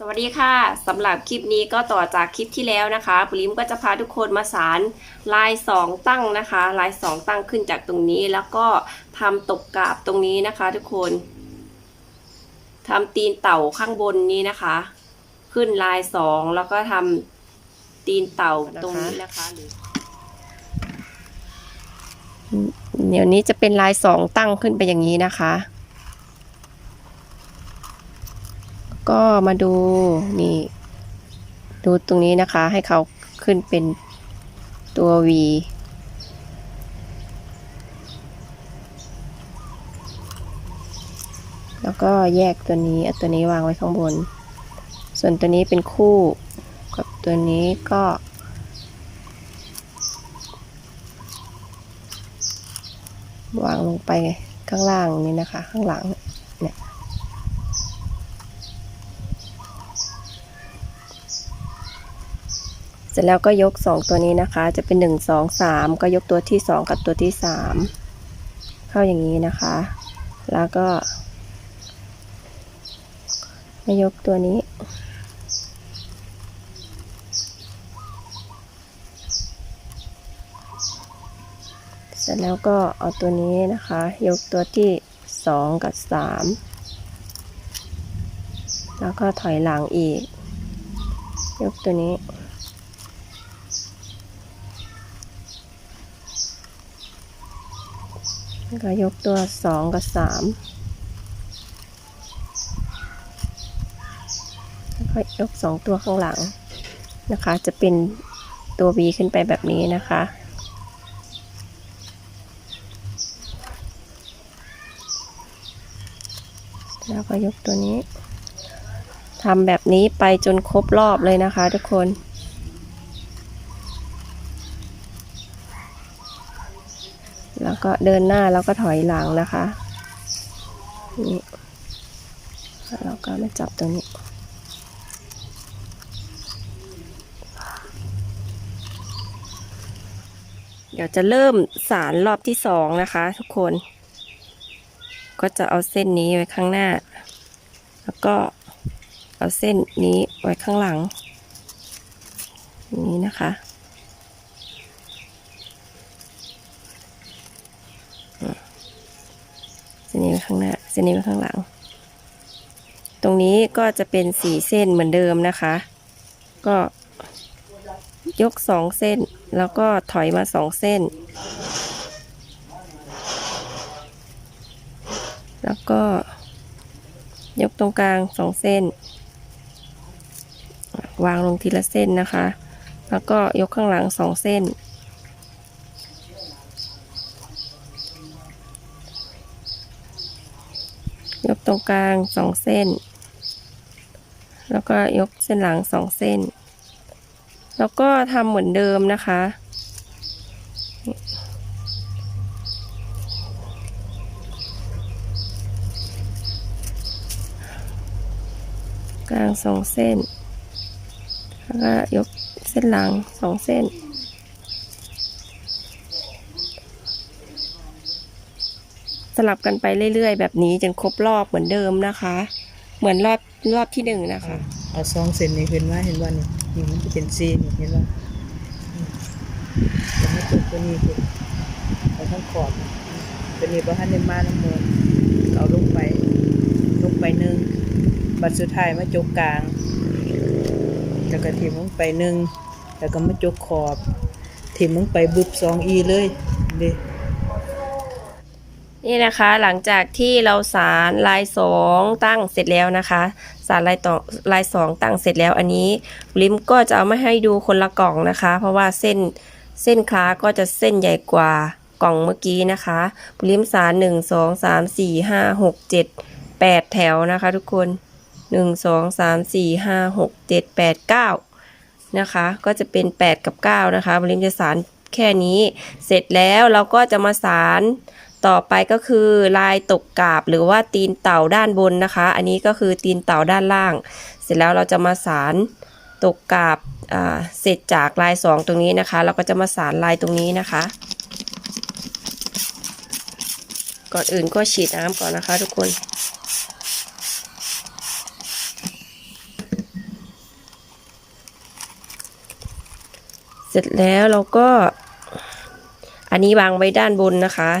สวัสดีค่ะสำหรับคลิปนี้ก็ต่อจากคลิปที่แล้วนะคะปริมก็จะพาทุกคนมาสารลายสองตั้งนะคะ ลายสองตั้งขึ้นจากตรงนี้แล้วก็ทำตกกาบตรงนี้นะคะ ทุกคนทำตีนเต่าข้างบนนี้นะคะ ขึ้นลายสองแล้วก็ทำตีนเต่าตรงนี้นะคะหรือเดี๋ยวนี้จะเป็นลายสองตั้งขึ้นไปอย่างนี้นะคะ ก็มาดูนี่ดูตรงนี้นะคะให้เขาขึ้นเป็นตัว V แล้วก็แยกตัวนี้เอาตัวนี้วางไว้ข้างบน ส่วนตัวนี้เป็นคู่กับตัวนี้ก็ วางลงไปข้างล่างนี่นะคะ ข้างหลังเนี่ย สร็จแล้วก็ยกสองตัวนี้นะคะ จะเป็นหนึ่งสองสามก็ยกตัวที่สองกับตัวที่สามเข้าอย่างนี้นะคะ แล้วก็มายกตัวนี้ เสร็จแล้วก็เอาตัวนี้นะคะ ยกตัวที่สองกับสามแล้วก็ถอยหลังอีก ยกตัวนี้ แล้ว ก็ยกตัวสองกับสามแล้วก็ยกสองตัวข้างหลังนะคะ จะเป็นตัว V ขึ้นไปแบบนี้นะคะแล้วก็ยกตัวนี้ทำแบบนี้ไปจนครบรอบเลยนะคะทุกคน แล้วก็เดินหน้าแล้วก็ถอยหลังนะคะนี่แล้วเราก็มาจับตรงนี้ เดี๋ยวจะเริ่มสารรอบที่สองนะคะทุกคน ก็จะเอาเส้นนี้ไว้ข้างหน้า แล้วก็เอาเส้นนี้ไว้ข้างหลัง นี้นะคะ ส้นนี้ไว้ข้างหน้าเส้นนี้ไว้ข้างหลัง ตรงนี้ก็จะเป็นสี่เส้นเหมือนเดิมนะคะ ก็ยกสองเส้น แล้วก็ถอยมาสองเส้น แล้วก็ยกตรงกลางสองเส้น วางลงทีละเส้นนะคะ แล้วก็ยกข้างหลังสองเส้น ยกตรงกลางสองเส้น แล้วก็ยกเส้นหลังสองเส้น แล้วก็ทำเหมือนเดิมนะคะ กลางสองเส้น แล้วก็ยกเส้นหลังสองเส้น สลับกันไปเรื่อยๆ แบบนี้จนครบรอบเหมือนเดิมนะคะ เหมือนรอบรอบที่หนึ่งนะคะ เอาซองเส้นนี้ขึ้นมาเห็นว่านี่นี่มันจะเป็นซีนเห็นว่าจะให้ตัวตัวนี้ขึ้นเอาทั้งขอบตัวนี้พอท่านได้มาน้ำมันเอาลงไปลงไปหนึ่งบัดสุดท้ายมาจกกลางแล้วก็ทิมลงไปหนึ่งแล้วก็มาจกขอบทิ่มลงไปบึบสองอีเลยเด้ นี่นะคะหลังจากที่เราสารลายสองตั้งเสร็จแล้วนะคะ สารลายต่อลายสองตั้งเสร็จแล้วอันนี้ลิมก็จะเอามาให้ดูคนละกล่องนะคะ เพราะว่าเส้นเส้นคล้าก็จะเส้นใหญ่กว่ากล่องเมื่อกี้นะคะลิมสารหนึ่งสองสามสี่ห้าหกเจ็ดแปดแถวนะคะทุกคนหนึ่งสองสามสี่ห้าหกเจ็ดแปดเก้านะคะ ก็จะเป็นแปดกับเก้านะคะลิมจะสารแค่นี้เสร็จแล้วเราก็จะมาสาร ต่อไปก็คือลายตกกาบหรือว่าตีนเต่าด้านบนนะคะ อันนี้ก็คือตีนเต่าด้านล่าง เสร็จแล้วเราจะมาสารตกกาบเสร็จจากลาย 2 ตรงนี้นะคะ เราก็จะมาสารลายตรงนี้นะคะ ก่อนอื่นก็ฉีดน้ำก่อนนะคะทุกคนเสร็จแล้วเราก็ อันนี้วางไว้ด้านบนนะคะ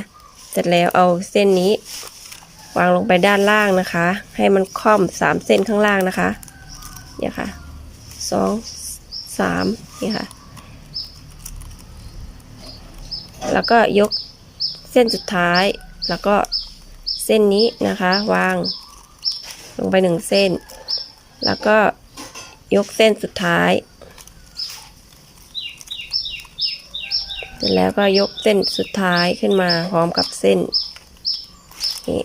สร็จแล้วเอาเส้นนี้ วางลงไปด้านล่างนะคะ ให้มันค่อมสามเส้นข้างล่างนะคะ เนี่ยค่ะสองสามนี่ค่ะ แล้วก็ยกเส้นสุดท้าย แล้วก็เส้นนี้นะคะ วางลงไปหนึ่งเส้น แล้วก็ยกเส้นสุดท้าย เสร็จแล้วก็ยกเส้นสุดท้ายขึ้นมาพร้อมกับเส้นนี่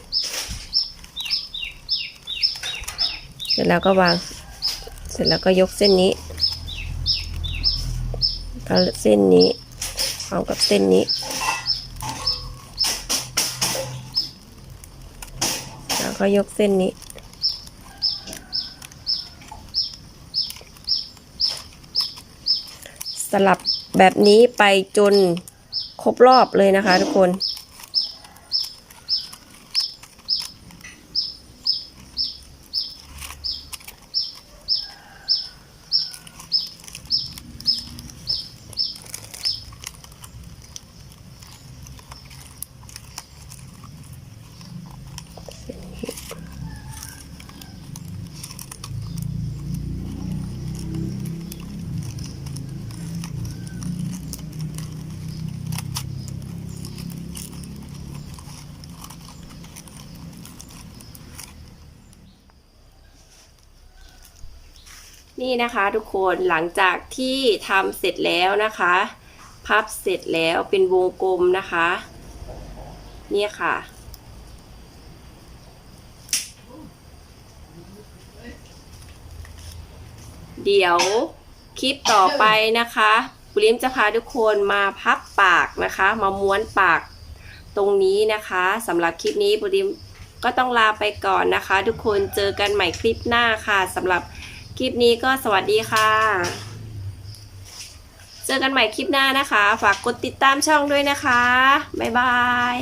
เสร็จแล้วก็วาง เสร็จแล้วก็ยกเส้นนี้ก็เส้นนี้พร้อมกับเส้นนี้ แล้วก็ยกเส้นนี้ สลับ แบบนี้ไปจนครบรอบเลยนะคะทุกคน นี่นะคะทุกคนหลังจากที่ทำเสร็จแล้วนะคะ พับเสร็จแล้วเป็นวงกลมนะคะ เนี่ยค่ะ เดี๋ยวคลิปต่อไปนะคะบุริมจะพาทุกคนมาพับปากนะคะ มาม้วนปากตรงนี้นะคะสำหรับคลิปนี้บุริมก็ต้องลาไปก่อนนะคะ ทุกคนเจอกันใหม่คลิปหน้าค่ะสำหรับ ลิปนี้ก็สวัสดีค่ะ เจอกันใหม่คลิปหน้านะคะ ฝากกดติดตามช่องด้วยนะคะ บ๊ายบาย